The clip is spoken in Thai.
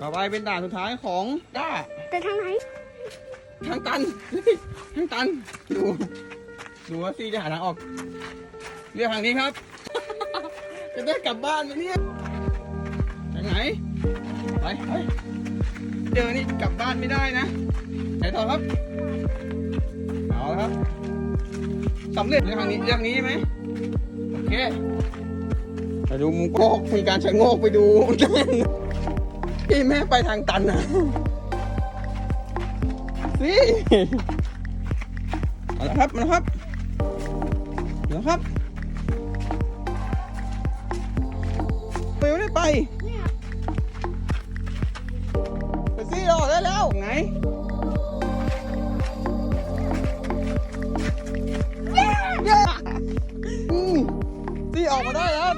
ต่อไปเป็นด่านสุดท้ายของด้าแต่ทางไหน ทางตันทางตัน ดู ดูว่าซี่จะหาทางออก เรียกทางนี้ครับ จะได้กลับบ้านไหมเนี่ยทางไหน ไปไปเจอนี่กลับบ้านไม่ได้นะไหนต่อครับ เอาละครับสำเร็จเรื่องทางนี้เรื่องนี้ใช่ไหมโอเคไปดูมุมโกกมีการชะโงกไปดู พี่แม่ไปทางตันนะสิเอาครับมาครับเดี๋ยวครับไปไม่ได้ไปเนี่ยไปสิออกได้แล้วไหนเย้อืมสิออกมาได้แล้ว